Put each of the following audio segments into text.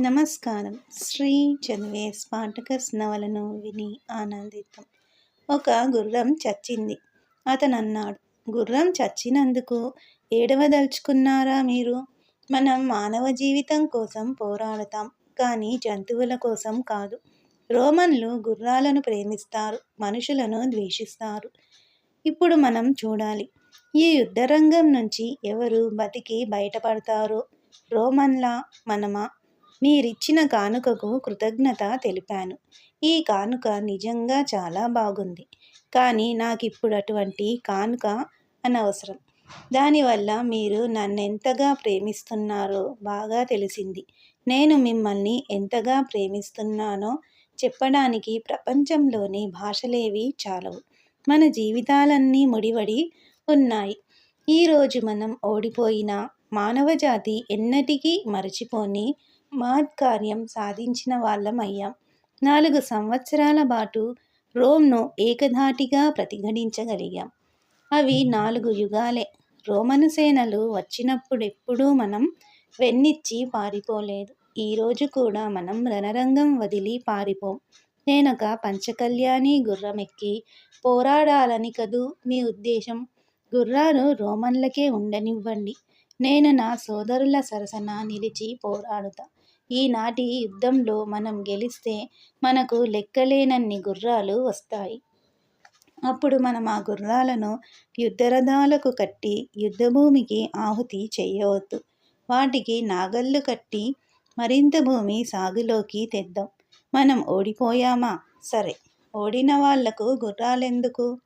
నమస్కారం. శ్రీ చదివే స్పాటకస్ నవలను విని ఆనందితం ఒక గుర్రం చచ్చింది. అతను అన్నాడు గుర్రం చచ్చినందుకు ఏడవదలుచుకున్నారా మీరు? మనం మానవ జీవితం కోసం పోరాడతాం కానీ జంతువుల కోసం కాదు. రోమన్లు గుర్రాలను ప్రేమిస్తారు మనుషులను ద్వేషిస్తారు. ఇప్పుడు మనం చూడాలి ఈ యుద్ధరంగం నుంచి ఎవరు బతికి బయటపడతారో? రోమన్లా మనమా? మీరిచ్చిన కానుకకు కృతజ్ఞత తెలిపాను. ఈ కానుక నిజంగా చాలా బాగుంది. కానీ నాకు ఇప్పుడు అటువంటి కానుక అనవసరం. దానివల్ల మీరు నన్నెంతగా ప్రేమిస్తున్నారో బాగా తెలిసింది. నేను మిమ్మల్ని ఎంతగా ప్రేమిస్తున్నానో చెప్పడానికి ప్రపంచంలోని భాషలేవి చాలవు. మన జీవితాలన్నీ ముడివడి ఉన్నాయి. ఈరోజు మనం ఓడిపోయిన మానవజాతి ఎన్నటికీ మరచిపోని మహత్కార్యం సాధించిన వాళ్ళం అయ్యాం నాలుగు సంవత్సరాల పాటు రోమ్ను ఏకధాటిగా ప్రతిఘటించగలిగాం. అవి నాలుగు యుగాలే. రోమను సేనలు వచ్చినప్పుడెప్పుడూ మనం వెన్నిచ్చి పారిపోలేదు. ఈరోజు కూడా మనం రణరంగం వదిలి పారిపోం. నేనొక పంచకల్యాణి గుర్రమెక్కి పోరాడాలని కదూ మీ ఉద్దేశం? గుర్రాలు రోమన్లకే ఉండనివ్వండి. నేను నా సోదరుల సరసన నిలిచి పోరాడుతా. ఈనాటి యుద్ధంలో మనం గెలిస్తే మనకు లెక్కలేనన్ని గుర్రాలు వస్తాయి. అప్పుడు మనం ఆ గుర్రాలను యుద్ధరథాలకు కట్టి యుద్ధభూమికి ఆహుతి చేయవద్దు. వాటికి నాగళ్ళు కట్టి మరింత భూమి సాగులోకి తెద్దాం. మనం ఓడిపోయామా? సరే ఓడిన వాళ్ళకు గుర్రాలెందుకు?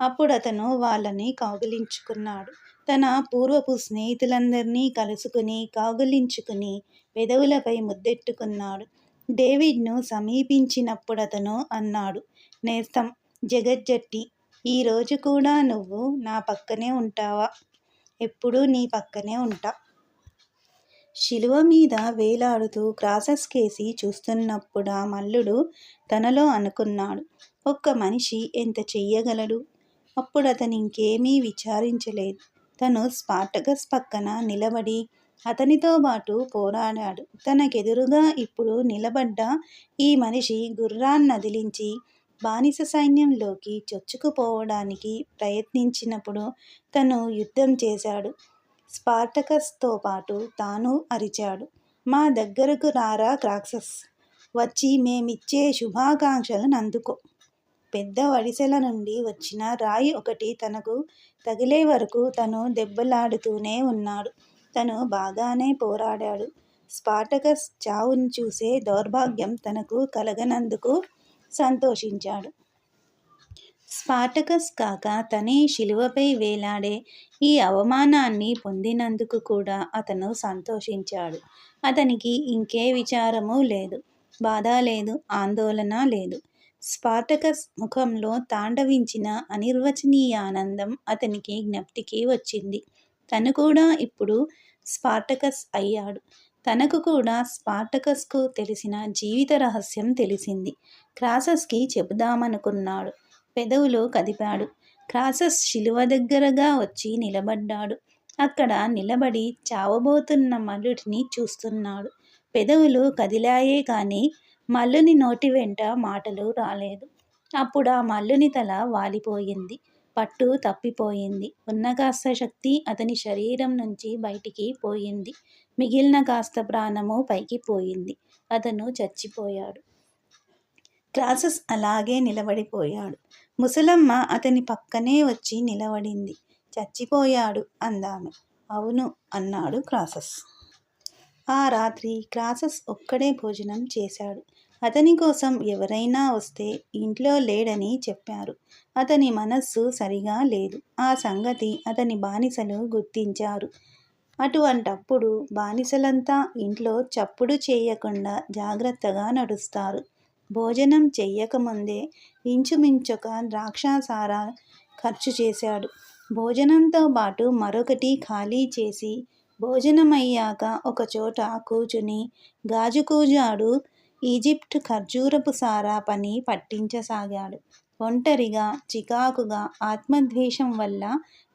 అప్పుడు అతను వాళ్ళని కౌగిలించుకున్నాడు. తన పూర్వపు స్నేహితులందరినీ కలుసుకుని కౌగిలించుకుని పెదవులపై ముద్దెట్టుకున్నాడు. డేవిడ్ను సమీపించినప్పుడు అతను అన్నాడు. నేస్తం జగజ్జట్టి ఈరోజు కూడా నువ్వు నా పక్కనే ఉంటావా? ఎప్పుడూ నీ పక్కనే ఉంటా. శిలువ మీద వేలాడుతూ క్రాసెస్ కేసి చూస్తున్నప్పుడు ఆ మల్లుడు తనలో అనుకున్నాడు. ఒక్క మనిషి ఎంత చెయ్యగలడు? అప్పుడు అతను ఇంకేమీ విచారించలేదు. తను స్పాటగస్ పక్కన నిలబడి అతనితో పాటు పోరాడాడు. తనకెదురుగా ఇప్పుడు నిలబడ్డ ఈ మనిషి గుర్రాన్నదిలించి బానిస సైన్యంలోకి చొచ్చుకుపోవడానికి ప్రయత్నించినప్పుడు తను యుద్ధం చేశాడు. స్పార్టకస్తో పాటు తాను అరిచాడు. మా దగ్గరకు రారా క్రాక్సస్? వచ్చి మేమిచ్చే శుభాకాంక్షలను అందుకో పెద్ద వడిసెల నుండి వచ్చిన రాయి ఒకటి తనకు తగిలే వరకు తను దెబ్బలాడుతూనే ఉన్నాడు. తను బాగానే పోరాడాడు. స్పాటకస్ చావును చూసే దౌర్భాగ్యం తనకు కలగనందుకు సంతోషించాడు. స్పాటకస్ కాక తనే శిలువపై వేలాడే ఈ అవమానాన్ని పొందినందుకు కూడా అతను సంతోషించాడు. అతనికి ఇంకే విచారము లేదు బాధ లేదు ఆందోళన లేదు. స్పాటకస్ ముఖంలో తాండవించిన అనిర్వచనీయ ఆనందం అతనికి జ్ఞప్తికి వచ్చింది. తను కూడా ఇప్పుడు స్పార్టకస్ అయ్యాడు. తనకు కూడా స్పార్టకస్కు తెలిసిన జీవిత రహస్యం తెలిసింది. క్రాసస్కి చెబుదామనుకున్నాడు. పెదవులు కదిపాడు. క్రాసస్ శిలువ దగ్గరగా వచ్చి నిలబడ్డాడు. అక్కడ నిలబడి చావబోతున్న మల్లుడిని చూస్తున్నాడు. పెదవులు కదిలాయే కానీ మల్లుని నోటి వెంట మాటలు రాలేదు. అప్పుడు ఆ మల్లుని తల వాలిపోయింది. పట్టు తప్పిపోయింది. ఉన్న కాస్త శక్తి అతని శరీరం నుంచి బయటికి పోయింది. మిగిలిన కాస్త ప్రాణము పైకి పోయింది. అతను చచ్చిపోయాడు. క్రాసస్ అలాగే నిలబడిపోయాడు. ముసలమ్మ అతని పక్కనే వచ్చి నిలబడింది. చచ్చిపోయాడు అందామె. అవును అన్నాడు క్రాసస్. ఆ రాత్రి క్రాసస్ ఒక్కడే భోజనం చేశాడు. అతని కోసం ఎవరైనా వస్తే ఇంట్లో లేడని చెప్పారు. అతని మనస్సు సరిగా లేదు. ఆ సంగతి అతని బానిసలు గుర్తించారు. అటువంటప్పుడు బానిసలంతా ఇంట్లో చప్పుడు చేయకుండా జాగ్రత్తగా నడుస్తారు. భోజనం చెయ్యకముందే ఇంచుమించొక ద్రాక్షాసారా ఖర్చు చేశాడు. భోజనంతో పాటు మరొకటి ఖాళీ చేసి భోజనమయ్యాక ఒకచోట కూచుని గాజుకూజాడు ఈజిప్ట్ ఖర్జూరపు సారా పని పట్టించసాగాడు. ఒంటరిగా చికాకుగా ఆత్మద్వేషం వల్ల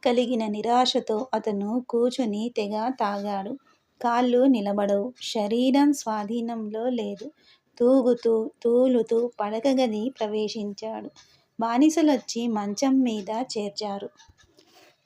కలిగిన నిరాశతో అతను కూచుని తెగ తాగాడు. కాళ్ళు నిలబడవు. శరీరం స్వాధీనంలో లేదు. తూగుతూ తూలుతూ పడక గది ప్రవేశించాడు. బానిసలొచ్చి మంచం మీద చేర్చారు.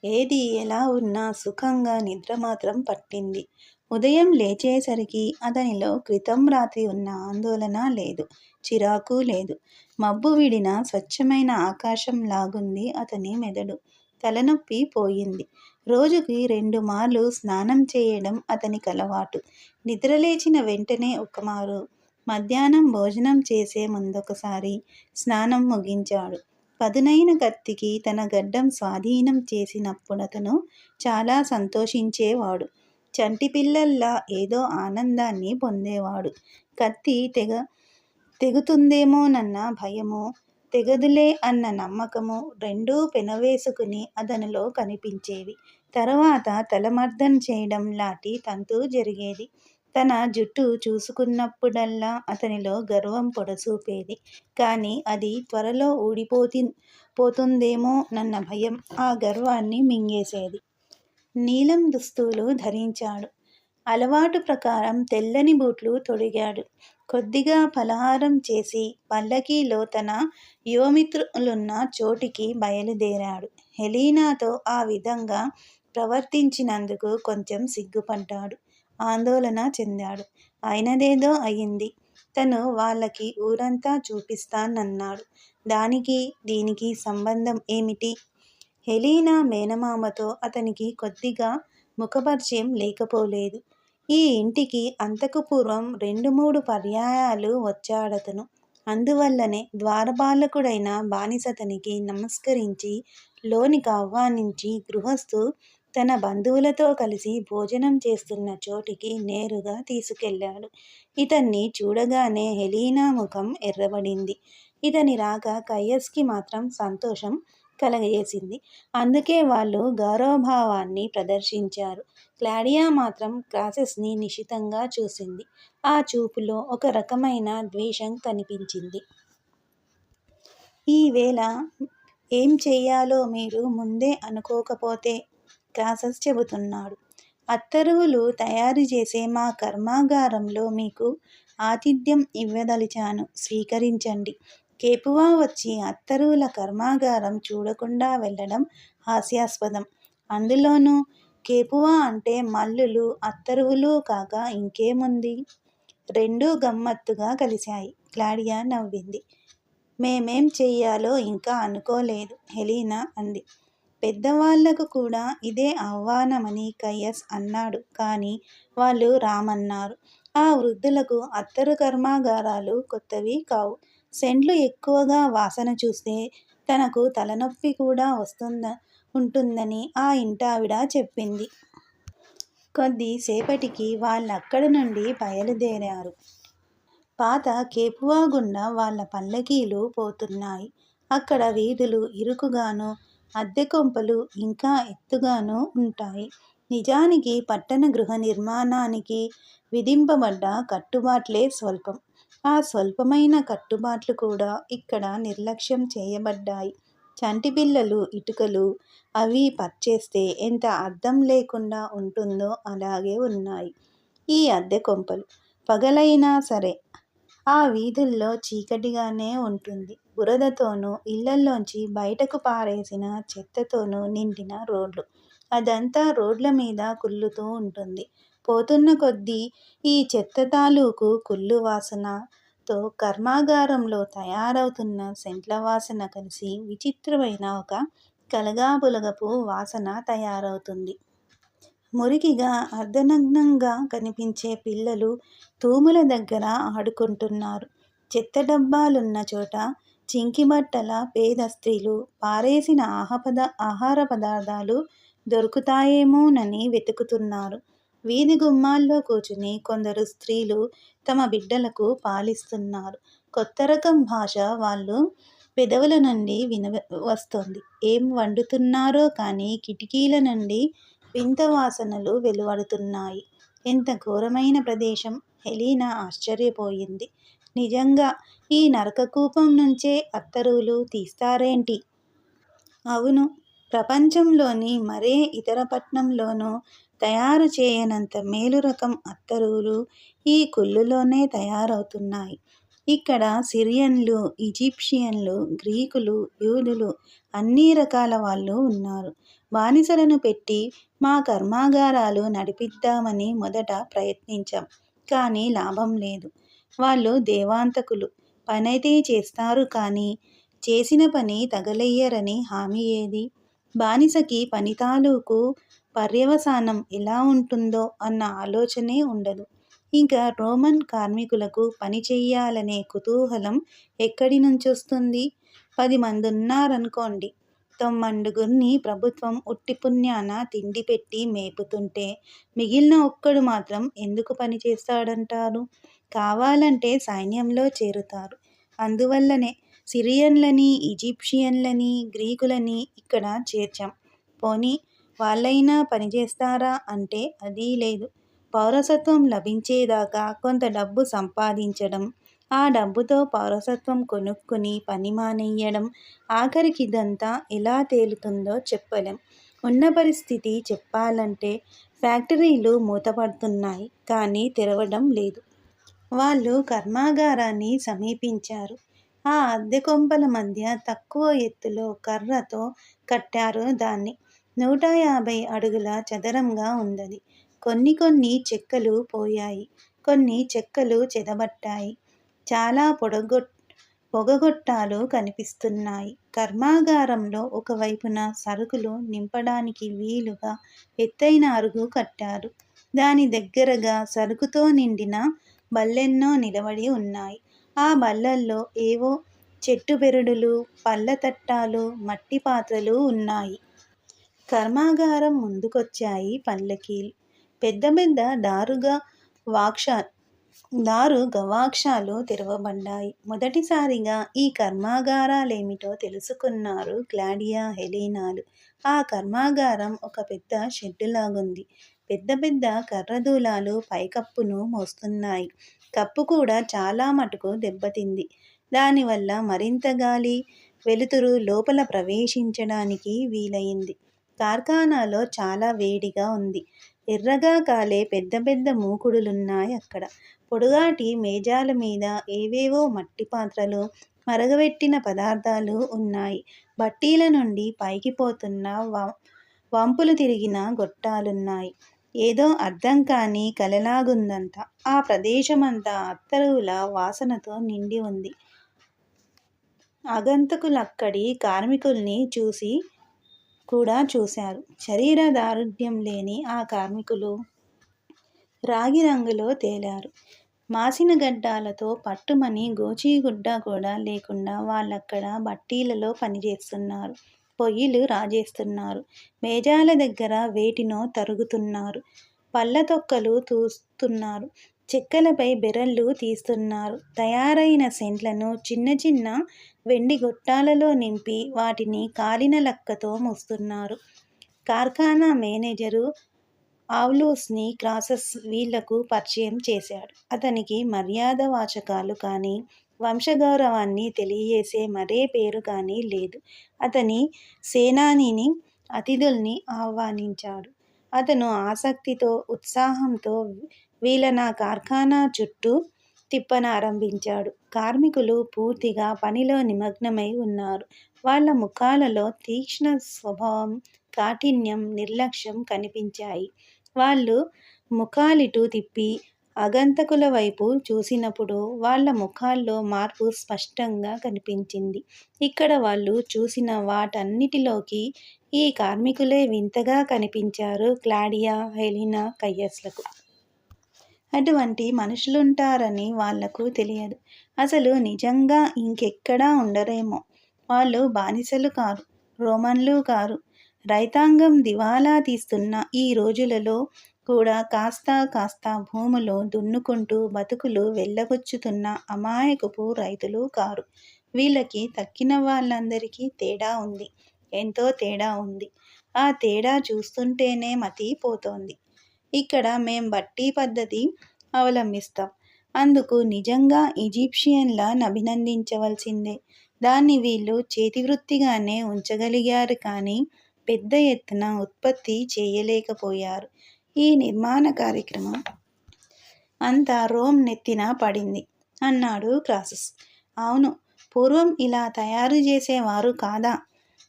ఏది ఎలా ఉన్నా సుఖంగా నిద్ర మాత్రం పట్టింది. ఉదయం లేచేసరికి అతనిలో క్రితం రాత్రి ఉన్న ఆందోళన లేదు. చిరాకు లేదు. మబ్బు విడిన స్వచ్ఛమైన ఆకాశం లాగుంది అతని మెదడు. తలనొప్పి పోయింది. రోజుకి రెండు మార్లు స్నానం చేయడం అతనికి అలవాటు. నిద్రలేచిన వెంటనే ఒకమారు మధ్యాహ్నం భోజనం చేసే ముందొకసారి స్నానం ముగించాడు. పదునైన కత్తికి తన గడ్డం స్వాధీనం చేసినప్పుడతను చాలా సంతోషించేవాడు. చంటి పిల్లల్లా ఏదో ఆనందాన్ని పొందేవాడు. కత్తి తెగ తెగుతుందేమోనన్న భయము తెగదులే అన్న నమ్మకము రెండూ పెనవేసుకుని అతనిలో కనిపించేవి. తర్వాత తలమర్దం చేయడం లాంటి తంతు జరిగేది. తన జుట్టు చూసుకున్నప్పుడల్లా అతనిలో గర్వం పొడసూపేది. కానీ అది త్వరలో ఊడిపోతి పోతుందేమో నన్న భయం ఆ గర్వాన్ని మింగేసేది. నీలం దుస్తులు ధరించాడు. అలవాటు ప్రకారం తెల్లని బూట్లు తొడిగాడు. కొద్దిగా ఫలహారం చేసి పల్లకీలో తన యువమిత్రులున్న చోటికి బయలుదేరాడు. హెలీనాతో ఆ విధంగా ప్రవర్తించినందుకు కొంచెం సిగ్గుపడ్డాడు. ఆందోళన చెందాడు. అయినదేదో అయింది తను వాళ్ళకి ఊరంతా చూపిస్తానన్నాడు. దానికి దీనికి సంబంధం ఏమిటి? హెలీనా మేనమామతో అతనికి కొద్దిగా ముఖపరిచయం లేకపోలేదు. ఈ ఇంటికి అంతకు పూర్వం రెండు మూడు పర్యాయాలు వచ్చాడతను. అందువల్లనే ద్వారపాలకుడైన బానిసతనికి నమస్కరించి లోనికి ఆహ్వానించి గృహస్థు తన బంధువులతో కలిసి భోజనం చేస్తున్న చోటికి నేరుగా తీసుకెళ్ళాడు. ఇతన్ని చూడగానే హెలీనా ముఖం ఎర్రబడింది. ఇతని రాక కయ్యస్కి మాత్రం సంతోషం కలగజేసింది. అందుకే వాళ్ళు గౌరవభావాన్ని ప్రదర్శించారు. క్లాడియా మాత్రం క్రాసెస్ని నిశితంగా చూసింది. ఆ చూపులో ఒక రకమైన ద్వేషం కనిపించింది. ఈవేళ ఏం చెయ్యాలో మీరు ముందే అనుకోకపోతే క్రాసెస్ చెబుతున్నాడు. అత్తరువులు తయారు చేసే మా కర్మాగారంలో మీకు ఆతిథ్యం ఇవ్వదలిచాను. స్వీకరించండి. కేపువా వచ్చి అత్తరువుల కర్మాగారం చూడకుండా వెళ్ళడం హాస్యాస్పదం. అందులోనూ కేపువా అంటే మల్లులు అత్తరువులు కాక ఇంకేముంది? రెండూ గమ్మత్తుగా కలిశాయి. క్లాడియా నవ్వింది. మేమేం చెయ్యాలో ఇంకా అనుకోలేదు హెలీనా అంది. పెద్దవాళ్ళకు కూడా ఇదే ఆహ్వానమని కయ్యస్ అన్నాడు. కానీ వాళ్ళు రామన్నారు. ఆ వృద్ధులకు అత్తరు కర్మాగారాలు కొత్తవి కావు. సెంట్లు ఎక్కువగా వాసన చూస్తే తనకు తలనొప్పి కూడా వస్తుంద ఉంటుందని ఆ ఇంటావిడ చెప్పింది. కొద్దిసేపటికి వాళ్ళక్కడ నుండి బయలుదేరారు. పాత కేపువా గుండా వాళ్ళ పల్లకీలు పోతున్నాయి. అక్కడ వీధులు ఇరుకుగాను అద్దె కొంపలు ఇంకా ఎత్తుగానూ ఉంటాయి. నిజానికి పట్టణ గృహ నిర్మాణానికి విధింపబడ్డ కట్టుబాట్లే స్వల్పం. ఆ స్వల్పమైన కట్టుబాట్లు కూడా ఇక్కడ నిర్లక్ష్యం చేయబడ్డాయి. చంటి పిల్లలు ఇటుకలు అవి పర్చేస్తే ఎంత అర్థం లేకుండా ఉంటుందో అలాగే ఉన్నాయి. ఈ అద్దె కొంపలు పగలైనా సరే ఆ వీధుల్లో చీకటిగానే ఉంటుంది. బురదతోనూ ఇళ్ళల్లోంచి బయటకు పారేసిన చెత్తతోనూ నిండిన రోడ్లు. అదంతా రోడ్ల మీద కుళ్ళుతూ ఉంటుంది. పోతున్న కొద్దీ ఈ చెత్త తాలూకు కుళ్ళు వాసనతో కర్మాగారంలో తయారవుతున్న సెంట్ల వాసన కలిసి విచిత్రమైన ఒక కలగాపులగపు వాసన తయారవుతుంది. మురికిగా అర్ధనగ్నంగా కనిపించే పిల్లలు తూముల దగ్గర ఆడుకుంటున్నారు. చెత్త డబ్బాలున్న చోట చింకిబట్టల పేద స్త్రీలు పారేసిన ఆహపద ఆహార పదార్థాలు దొరుకుతాయేమోనని వెతుకుతున్నారు. వీధి గుమ్మాల్లో కూర్చుని కొందరు స్త్రీలు తమ బిడ్డలకు పాలిస్తున్నారు. కొత్త రకం భాష వాళ్ళు పెదవుల నుండి విన వస్తోంది. ఏం వండుతున్నారో కానీ కిటికీల నుండి వింత వాసనలు వెలువడుతున్నాయి. ఎంత ఘోరమైన ప్రదేశం! హెలీనా ఆశ్చర్యపోయింది. నిజంగా ఈ నరకకూపం నుంచే అత్తరువులు తీస్తారేంటి? అవును ప్రపంచంలోని మరే ఇతర పట్నంలోనూ తయారు చేయనంత మేలు రకం అత్తరులు ఈ కుళ్ళులోనే తయారవుతున్నాయి. ఇక్కడ సిరియన్లు, ఈజిప్షియన్లు, గ్రీకులు, యూదులు అన్ని రకాల వాళ్ళు ఉన్నారు. బానిసలను పెట్టి మా కర్మాగారాలు నడిపిద్దామని మొదట ప్రయత్నించాం. కానీ లాభం లేదు. వాళ్ళు దేవాంతకులు. పనైతే చేస్తారు కానీ చేసిన పని తగలయ్యరని హామీ ఏది? బానిసకి పని తాలూకు పర్యవసానం ఎలా ఉంటుందో అన్న ఆలోచనే ఉండదు. ఇంకా రోమన్ కార్మికులకు పని చెయ్యాలనే కుతూహలం ఎక్కడి నుంచొస్తుంది? పది మంది ఉన్నారనుకోండి తొమ్మండుగురిని ప్రభుత్వం ఉట్టి పుణ్యాన తిండి పెట్టి మేపుతుంటే మిగిలిన ఒక్కడు మాత్రం ఎందుకు పని చేస్తాడంటారు? కావాలంటే సైన్యంలో చేరుతారు. అందువల్లనే సిరియన్లని, ఈజిప్షియన్లని, గ్రీకులని ఇక్కడ చేర్చాం. పోనీ వాళ్ళైనా పనిచేస్తారా అంటే అది లేదు. పౌరసత్వం లభించేదాకా కొంత డబ్బు సంపాదించడం, ఆ డబ్బుతో పౌరసత్వం కొనుక్కుని పని మానేయడం ఆఖరికి ఇదంతా ఎలా తేలుతుందో చెప్పలేం. ఉన్న పరిస్థితి చెప్పాలంటే ఫ్యాక్టరీలు మూతపడుతున్నాయి కానీ తెరవడం లేదు. వాళ్ళు కర్మాగారాన్ని సమీపించారు. ఆ అద్దె కొంపల మధ్య తక్కువ ఎత్తులో కర్రతో కట్టారు దాన్ని. నూట యాభై అడుగుల చదరంగా ఉందది. కొన్ని కొన్ని చెక్కలు పోయాయి. కొన్ని చెక్కలు చెదబట్టాయి. చాలా పొగగొట్టాలు కనిపిస్తున్నాయి. కర్మాగారంలో ఒకవైపున సరుకులు నింపడానికి వీలుగా ఎత్తైన అరుగు కట్టారు. దాని దగ్గరగా సరుకుతో నిండిన బల్లెన్నో నిలబడి ఉన్నాయి. ఆ బల్లల్లో ఏవో చెట్టు బెరడులు, పళ్ళ తట్టాలు, మట్టి పాత్రలు ఉన్నాయి. కర్మాగారం ముందుకొచ్చాయి పల్లకీలు. పెద్ద పెద్ద దారుగా వాక్ష దారు గవాక్షాలు తెరవబడ్డాయి. మొదటిసారిగా ఈ కర్మాగారాలేమిటో తెలుసుకున్నారు క్లాడియా, హెలీనాలు ఆ కర్మాగారం ఒక పెద్ద షెడ్డులాగుంది. పెద్ద పెద్ద కర్రదూలాలు పైకప్పును మోస్తున్నాయి. కప్పు కూడా చాలా మటుకు దెబ్బతింది. దానివల్ల మరింత గాలి, వెలుతురు లోపల ప్రవేశించడానికి వీలయింది. కార్ఖానాలో చాలా వేడిగా ఉంది. ఎర్రగా కాలే పెద్ద పెద్ద మూకుడులున్నాయక్కడ. పొడుగాటి మేజాల మీద ఏవేవో మట్టి పాత్రలు, మరగబెట్టిన పదార్థాలు ఉన్నాయి. బట్టీల నుండి పైకి పోతున్న వంపులు తిరిగిన గొట్టాలున్నాయి. ఏదో అర్థం కాని కలలాగుందంతా. ఆ ప్రదేశమంతా అత్తరువుల వాసనతో నిండి ఉంది. అగంతకులక్కడి కార్మికుల్ని చూసి కూడా చూశారు. శరీర దారుఢ్యం లేని ఆ కార్మికులు రాగి రంగులో తేలారు. మాసిన గడ్డాలతో పట్టుమని గోచిగుడ్డ కూడా లేకుండా వాళ్ళక్కడ బట్టీలలో పనిచేస్తున్నారు. పొయ్యిలు రాజేస్తున్నారు. మేజాల దగ్గర వేటినో తరుగుతున్నారు. పళ్ళ తొక్కలు తూస్తున్నారు. చెక్కలపై బెరళ్ళు తీస్తున్నారు. తయారైన సెంట్లను చిన్న చిన్న వెండి గొట్టాలలో నింపి వాటిని కాలిన లక్కతో మోస్తున్నారు. కార్ఖానా మేనేజరు ఆవ్లోస్ క్రాసెస్ క్రాసస్ వీళ్ళకు పరిచయం చేశాడు. అతనికి మర్యాద వాచకాలు కానీ, వంశగౌరవాన్ని తెలియజేసే మరే పేరు కానీ లేదు. అతని సేనానిని, అతిథుల్ని ఆహ్వానించాడు. అతను ఆసక్తితో, ఉత్సాహంతో వీలన కార్ఖానా చుట్టూ తిప్పనారంభించాడు. కార్మికులు పూర్తిగా పనిలో నిమగ్నమై ఉన్నారు. వాళ్ళ ముఖాలలో తీక్ష్ణ స్వభావం, కాఠిన్యం, నిర్లక్ష్యం కనిపించాయి. వాళ్ళు ముఖాలిటు తిప్పి అగంతకుల వైపు చూసినప్పుడు వాళ్ళ ముఖాల్లో మార్పు స్పష్టంగా కనిపించింది. ఇక్కడ వాళ్ళు చూసిన వాటన్నిటిలోకి ఈ కార్మికులే వింతగా కనిపించారు క్లాడియా, హెలినా కయ్యస్లకు అటువంటి మనుషులుంటారని వాళ్ళకు తెలియదు. అసలు నిజంగా ఇంకెక్కడా ఉండరేమో! వాళ్ళు బానిసలు కారు. రోమన్లు కారు. రైతాంగం దివాలా తీస్తున్న ఈ రోజులలో కూడా కాస్తా కాస్తా భూములు దున్నుకుంటూ బతుకులు వెళ్ళగొచ్చుతున్న అమాయకపు రైతులు కారు. వీళ్ళకి తక్కిన వాళ్ళందరికీ తేడా ఉంది. ఎంతో తేడా ఉంది. ఆ తేడా చూస్తుంటేనే మతి పోతోంది. ఇక్కడ మేం బట్టి పద్ధతి అవలంబిస్తాం. అందుకు నిజంగా ఈజిప్షియన్ల అభినందించవలసిందే దాన్ని వీళ్ళు చేతివృత్తిగానే ఉంచగలిగారు కానీ పెద్ద ఎత్తున ఉత్పత్తి చేయలేకపోయారు ఈ నిర్మాణ కార్యక్రమం అంతా రోమ్ నెత్తిన పడింది అన్నాడు క్రాసస్. అవును పూర్వం ఇలా తయారు చేసేవారు కాదా?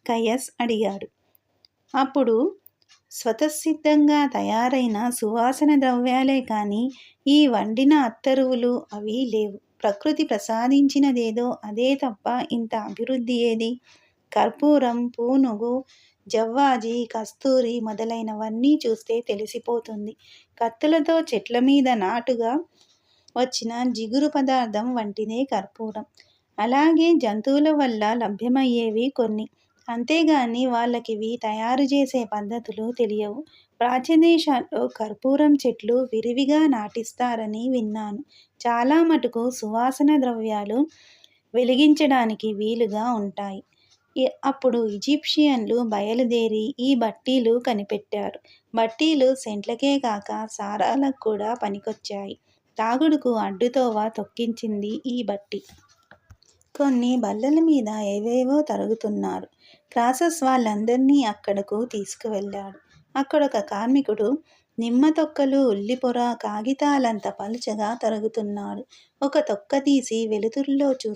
కయస్ అడిగాడు. అప్పుడు స్వతసిద్ధంగా తయారైన సువాసన ద్రవ్యాలే కానీ ఈ వండిన అత్తరువులు అవి లేవు. ప్రకృతి ప్రసాదించినదేదో అదే తప్ప ఇంత అభివృద్ధి ఏది? కర్పూరం పూనుగు జవ్వాజి కస్తూరి మొదలైనవన్నీ చూస్తే తెలిసిపోతుంది. కత్తులతో చెట్ల మీద నాటుగా వచ్చిన జిగురు పదార్థం వంటిదే కర్పూరం. అలాగే జంతువుల వల్ల లభ్యమయ్యేవి కొన్ని. అంతేగాని వాళ్ళకివి తయారు చేసే పద్ధతులు తెలియవు. ప్రాచ్యదేశాల్లో కర్పూరం చెట్లు విరివిగా నాటిస్తారని విన్నాను. చాలా మటుకు సువాసన ద్రవ్యాలు వెలిగించడానికి వీలుగా ఉంటాయి. అప్పుడు ఈజిప్షియన్లు బయలుదేరి ఈ బట్టీలు కనిపెట్టారు. బట్టీలు సెంట్లకే కాక సారాలకు కూడా పనికొచ్చాయి. తాగుడుకు అడ్డుతోవ తొక్కించింది ఈ బట్టి. కొన్ని బల్లల మీద ఏవేవో తరుగుతున్నారు. క్రాసస్ వాళ్ళందరినీ అక్కడకు తీసుకువెళ్ళాడు. అక్కడొక కార్మికుడు నిమ్మ తొక్కలు ఉల్లిపొర కాగితాలంత పలుచగా తరుగుతున్నాడు. ఒక తొక్క తీసి వెలుతురులో చూ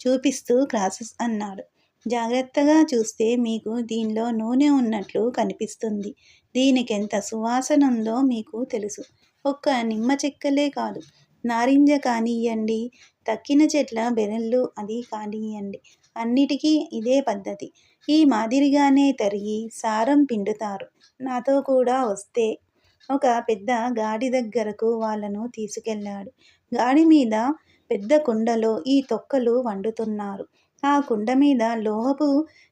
చూపిస్తూ క్రాసస్ అన్నాడు. జాగ్రత్తగా చూస్తే మీకు దీనిలో నూనె ఉన్నట్లు కనిపిస్తుంది. దీనికి ఎంత సువాసన ఉందో మీకు తెలుసు. ఒక్క నిమ్మ చెక్కలే కాదు. నారింజ కానివ్వండి తక్కిన చెట్ల బెరళ్ళు అది కానివ్వండి అన్నిటికీ ఇదే పద్ధతి. ఈ మాదిరిగానే తరిగి సారం పిండుతారు. నాతో కూడా వస్తే ఒక పెద్ద గాడి దగ్గరకు వాళ్ళను తీసుకెళ్ళాడు. గాడి మీద పెద్ద కుండలో ఈ తొక్కలు వండుతున్నారు. ఆ కుండ మీద లోహపు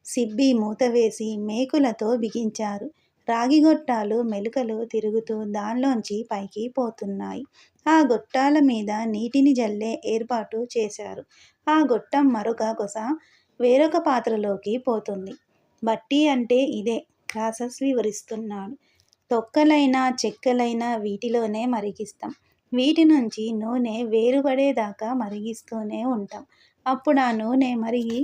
సిబ్బి మూత వేసి మేకులతో బిగించారు. రాగి గొట్టాలు మెలుకలు తిరుగుతూ దానిలోంచి పైకి పోతున్నాయి. ఆ గొట్టాల మీద నీటిని జల్లే ఏర్పాటు చేశారు. ఆ గొట్టం మరొక కొస వేరొక పాత్రలోకి పోతుంది. బట్టి అంటే ఇదే క్రాసస్ వివరిస్తున్నాడు తొక్కలైనా చెక్కలైనా వీటిలోనే మరిగిస్తాం. వీటి నుంచి నూనె వేరుపడేదాకా మరిగిస్తూనే ఉంటాం. అప్పుడు ఆ నూనె మరిగి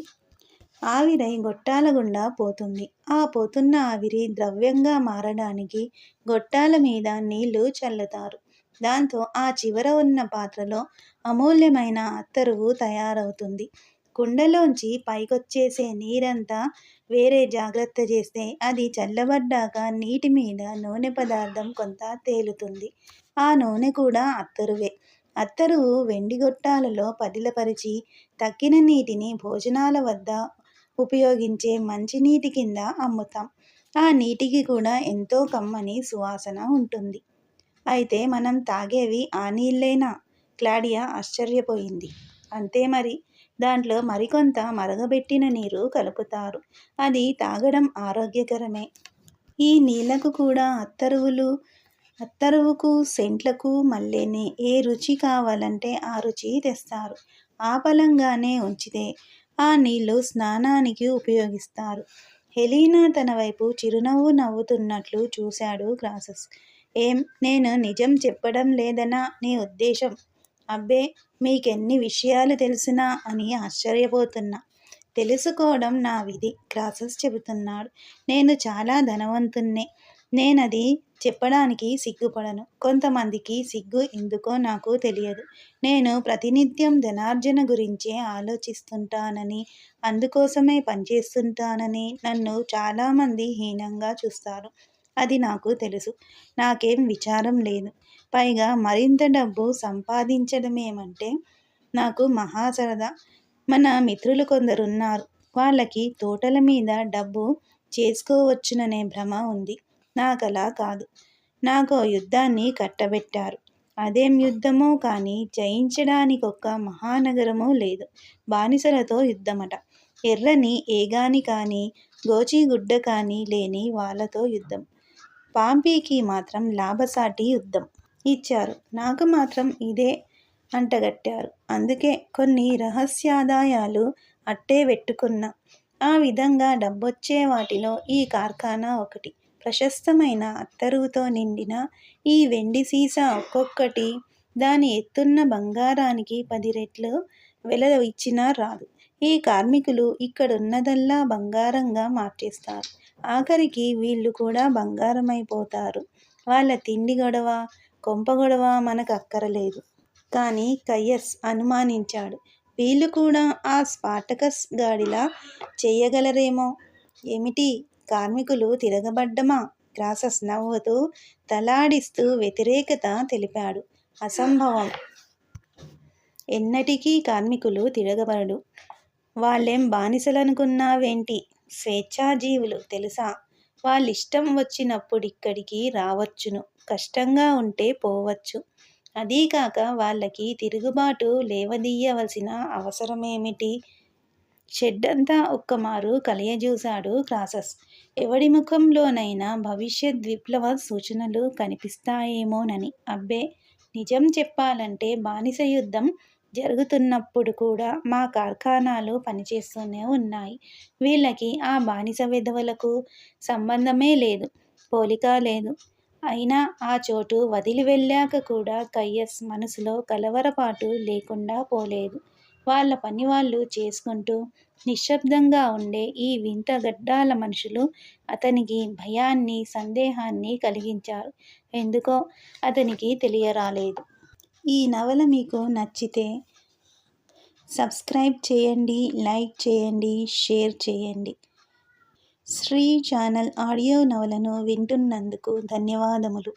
ఆవిరై గొట్టాల గుండా పోతుంది. ఆ పోతున్న ఆవిరి ద్రవ్యంగా మారడానికి గొట్టాల మీద నీళ్ళు చల్లుతారు. దాంతో ఆ చివర ఉన్న పాత్రలో అమూల్యమైన అత్తరువు తయారవుతుంది. కుండలోంచి పైకొచ్చేసే నీరంతా వేరే జాగ్రత్త చేస్తే అది చల్లబడ్డాక నీటి మీద నూనె పదార్థం కొంత తేలుతుంది. ఆ నూనె కూడా అత్తరువే. అత్తరువు వెండి గొట్టాలలో పదిలపరిచి తక్కిన నీటిని భోజనాల వద్ద ఉపయోగించే మంచినీటి కింద అమ్ముతాం. ఆ నీటికి కూడా ఎంతో కమ్మని సువాసన ఉంటుంది. అయితే మనం తాగేవి ఆ నీళ్ళేనా? క్లాడియా ఆశ్చర్యపోయింది. అంతే మరి. దాంట్లో మరికొంత మరగబెట్టిన నీరు కలుపుతారు. అది తాగడం ఆరోగ్యకరమే. ఈ నీళ్ళకు కూడా అత్తరువులు అత్తరువుకు సెంట్లకు మళ్ళీనే ఏ రుచి కావాలంటే ఆ రుచి తెస్తారు. ఆపలంగానే ఉంచితే ఆ నీళ్ళు స్నానానికి ఉపయోగిస్తారు. హెలీనా తన వైపు చిరునవ్వు నవ్వుతున్నట్లు చూశాడు క్రాసస్ ఏం? నేను నిజం చెప్పడం లేదనా నీ ఉద్దేశం? అబ్బే మీకెన్ని విషయాలు తెలిసినా అని ఆశ్చర్యపోతున్నా. తెలుసుకోవడం నా విధి క్రాసస్ చెబుతున్నాడు. నేను చాలా ధనవంతున్నే నేనది చెప్పడానికి సిగ్గుపడను. కొంతమందికి సిగ్గు ఎందుకో నాకు తెలియదు. నేను ప్రతినిత్యం ధనార్జన గురించే ఆలోచిస్తుంటానని అందుకోసమే పనిచేస్తుంటానని నన్ను చాలామంది హీనంగా చూస్తారు. అది నాకు తెలుసు. నాకేం విచారం లేదు. పైగా మరింత డబ్బు సంపాదించడమేమంటే నాకు మహా సరదా మన మిత్రులు కొందరున్నారు. వాళ్ళకి తోటల మీద డబ్బు చేసుకోవచ్చుననే భ్రమ ఉంది. నాకలా కాదు. నాకు యుద్ధాన్ని కట్టబెట్టారు. అదేం యుద్ధమో కానీ జయించడానికి ఒక్క మహానగరమూ లేదు. బానిసలతో యుద్ధమట. ఎర్రని ఏగాని కానీ గోచిగుడ్డ కానీ లేని వాళ్ళతో యుద్ధం. పాంపీకి మాత్రం లాభసాటి యుద్ధం ఇచ్చారు. నాకు మాత్రం ఇదే అంటగట్టారు. అందుకే కొన్ని రహస్యాదాయాలు అట్టే పెట్టుకున్నా ఆ విధంగా డబ్బొచ్చే వాటిలో ఈ కార్ఖానా ఒకటి. ప్రశస్తమైన అత్తరువుతో నిండిన ఈ వెండి సీసా ఒక్కొక్కటి దాని ఎత్తున్న బంగారానికి పది రెట్లు వెల ఇచ్చినా రాదు. ఈ కార్మికులు ఇక్కడున్నదల్లా బంగారంగా మార్చేస్తారు. ఆఖరికి వీళ్ళు కూడా బంగారమైపోతారు. వాళ్ళ తిండి గొడవ కొంప గొడవ మనకు అక్కరలేదు. కానీ కయ్యస్ అనుమానించాడు. వీళ్ళు కూడా ఆ స్పాటకస్ గాడిలా చేయగలరేమో? ఏమిటి? కార్మికులు తిరగబడ్డమా? క్రాసస్ నవ్వుతూ తలాడిస్తూ వ్యతిరేకత తెలిపాడు. అసంభవం. ఎన్నటికీ కార్మికులు తిరగబడడు వాళ్ళేం బానిసలనుకున్నావేంటి? స్వేచ్ఛాజీవులు తెలుసా? వాళ్ళిష్టం వచ్చినప్పుడిక్కడికి రావచ్చును. కష్టంగా ఉంటే పోవచ్చు. అదీకాక వాళ్ళకి తిరుగుబాటు లేవదీయవలసిన అవసరమేమిటి? షెడ్డంతా ఒక్కమారు కలయజూశాడు క్రాసస్. ఎవడి ముఖంలోనైనా భవిష్యత్ విప్లవ సూచనలు కనిపిస్తాయేమోనని. అబ్బే! నిజం చెప్పాలంటే బానిస యుద్ధం జరుగుతున్నప్పుడు కూడా మా కార్ఖానాలు పనిచేస్తూనే ఉన్నాయి. వీళ్ళకి ఆ బానిస వెధవలకు సంబంధమే లేదు పోలిక లేదు. అయినా ఆ చోటు వదిలి వెళ్ళాక కూడా కయ్యస్ మనసులో కలవరపాటు లేకుండా పోలేదు. వాళ్ళ పని వాళ్ళు చేసుకుంటూ నిశ్శబ్దంగా ఉండే ఈ వింత గడ్డాల మనుషులు అతనికి భయాన్ని సందేహాన్ని కలిగించారు. ఎందుకో అతనికి తెలియరాలేదు. ఈ నవల మీకు నచ్చితే సబ్స్క్రైబ్ చేయండి లైక్ చేయండి షేర్ చేయండి. శ్రీ ఛానల్ ఆడియో నవలను వింటున్నందుకు ధన్యవాదములు.